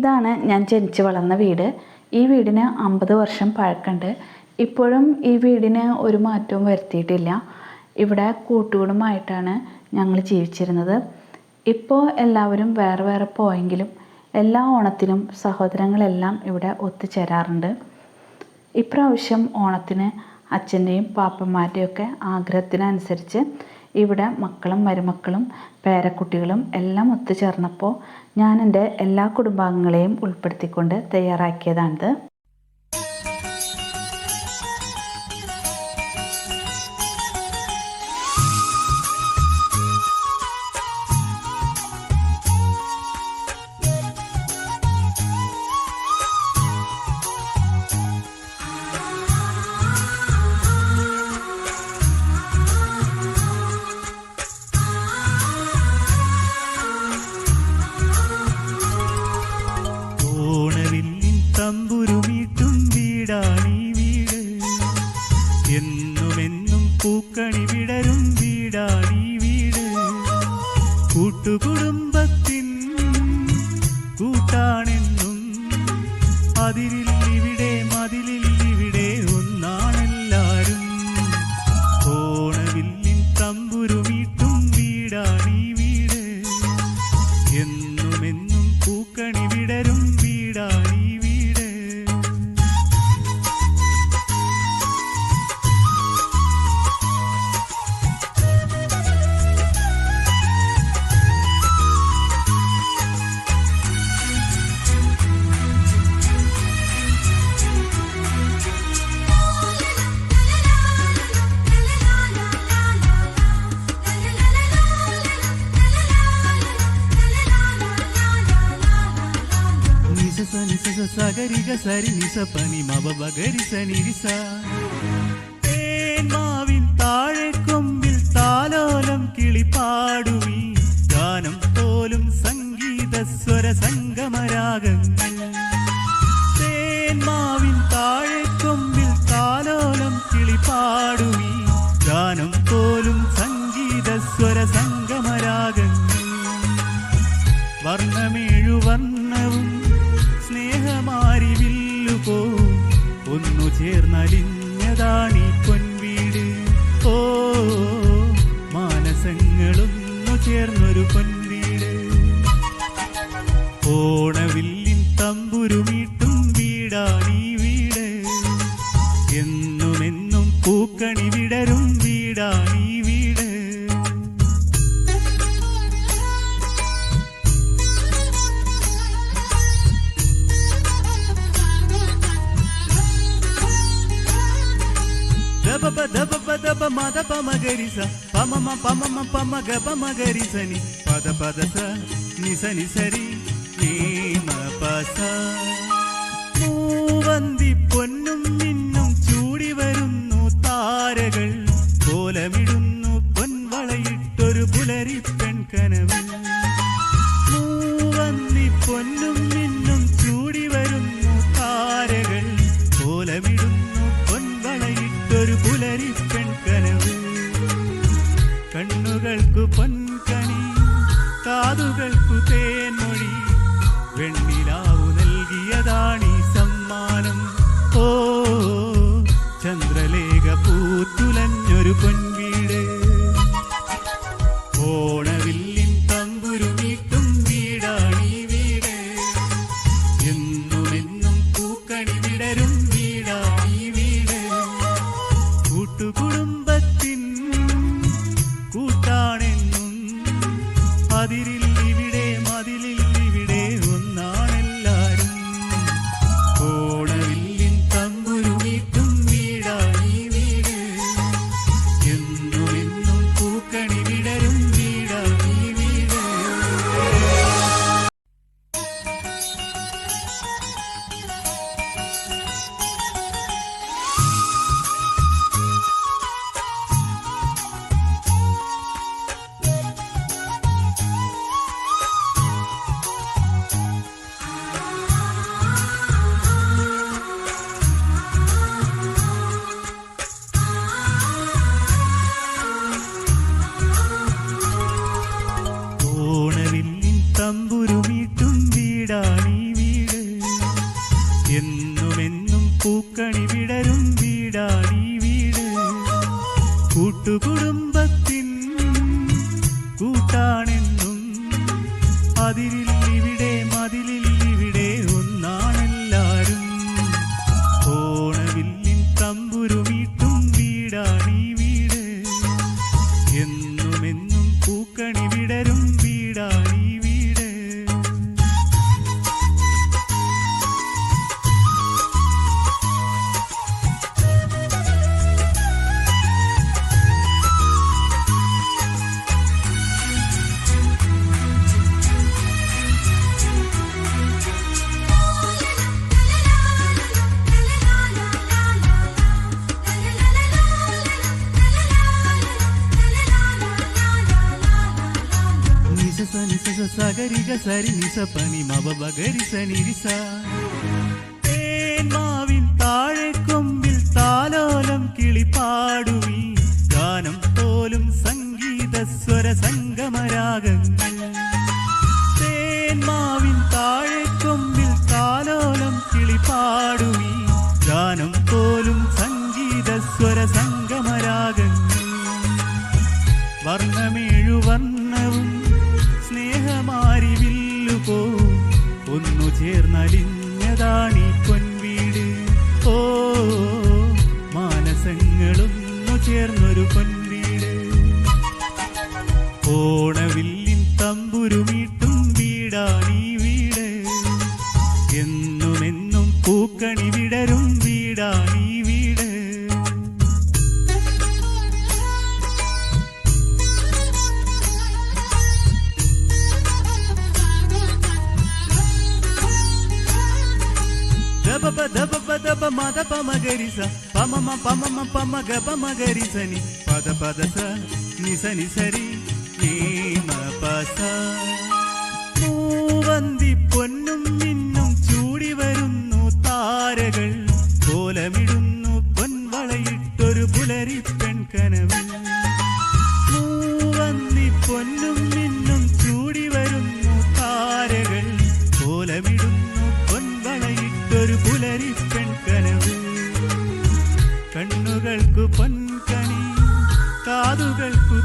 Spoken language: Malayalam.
ഇതാണ് ഞാൻ ജനിച്ച് വളർന്ന വീട്. ഈ വീടിന് അമ്പത് വർഷം പഴക്കമുണ്ട്. ഇപ്പോഴും ഈ വീടിന് ഒരു മാറ്റവും വരുത്തിയിട്ടില്ല. ഇവിടെ കൂട്ടുകുടുംബമായിട്ടാണ് ഞങ്ങൾ ജീവിച്ചിരുന്നത്. ഇപ്പോൾ എല്ലാവരും വേറെ വേറെ പോയെങ്കിലും എല്ലാ ഓണത്തിനും സഹോദരങ്ങളെല്ലാം ഇവിടെ ഒത്തുചേരാറുണ്ട്. ഇപ്രാവശ്യം ഓണത്തിന് അച്ഛന്റെയും പാപ്പന്മാരുടെയും ഒക്കെ ആഗ്രഹത്തിനനുസരിച്ച് ഇവിടെ മക്കളും മരുമക്കളും പേരക്കുട്ടികളും എല്ലാം ഒത്തുചേർന്നപ്പോൾ ഞാൻ എന്റെ എല്ലാ കുടുംബാംഗങ്ങളെയും ഉൾപ്പെടുത്തിക്കൊണ്ട് തയ്യാറാക്കിയതാണിത്. പൂക്കണി വിടരും വീടാണീ വീട്. കൂട്ടുകുടുംബത്തിൻ കൂട്ടാണെന്നും അതിരിൽ സകരിക സരിനിസ പനി മവ ബഗരി സനിരിസ തേന്മാവിൻ താഴെ കൊമ്പിൽ താലോലം കിളിപ്പാടുമീ ഗാനം പോലും സംഗീത സ്വര സംഗമരാഗങ്ങൾ. തേന്മാവിൻ താഴെ കൊമ്പിൽ താലോലം കിളിപ്പാടുമീ ഗാനം പോലും സംഗീത സ്വര സംഗമരാഗങ്ങൾ. വർണമേഴു വർണവും വില്ലുപോ ഒന്നു ചേർന്നലിഞ്ഞതാണീ പൊൻവീട്. ഓ മാനസങ്ങളൊന്നു ചേർന്നൊരു പൊൻവീട്. ഓണവില്ലിൻ തമ്പുരുമീട്ടും വീടാണീ വീട്. എന്നുമെന്നും പൂക്കണി വിടരും വീടാണീ దబబ దబబ దబ మద పమ గరిస పమమ పమమ పమ గ పమ గరిసని పద పద స నిస నిసరి నీమ పస മൂവന്തി പൊന്നും മിന്നും ചൂടി വരുന്നു പൊൻവളയിട്ടൊരു പുലരി പെൺകനവ് കണ്ണുകൾക്കു പൊൻകണി കാതുകൾക്കു തേൻമൊഴി. വെണ്ണിലാവു നൽകിയതാണീ സമ്മാനം. ഓ ചന്ദ്രലേഖ പൂത്തുലഞ്ഞൊരു പൊൻവീട്. ഓണവില്ലിൻ കൂട്ടുകുടുംബത്തിൻ കൂട്ടുകുടുംബത്തിൻ കൂട്ടാണെന്നും അതിരില്ലിവിടെ സരി നിസ പനി മവ ബഗരി സനിരിസ തേന്മാവിൻ താഴെ കൊമ്പിൽ താലോലം കിളിപ്പാടുമീ ഗാനം പോലും സംഗീത സ്വര സംഗമരാഗങ്ങൾ. തേന്മാവിൻ താഴെ കൊമ്പിൽ താലോലം കിളിപ്പാടുമീ ഗാനം പോലും സംഗീത സ്വര സംഗമരാഗങ്ങൾ. വർണമേഴു വർണവും ചേർന്നലിഞ്ഞതാണീ మద పమ గరిస పమమ పమమ పమ గ పమ గరిసని పద పద స నిస నిసరి നീമ പസ മൂവന്തി പൊന്നും മിന്നും ചൂടി വരുന്നു താരകൾ കോലമിടുന്നു കണ്ണുകൾക്കു പൊൻകണി കാതുകൾക്കു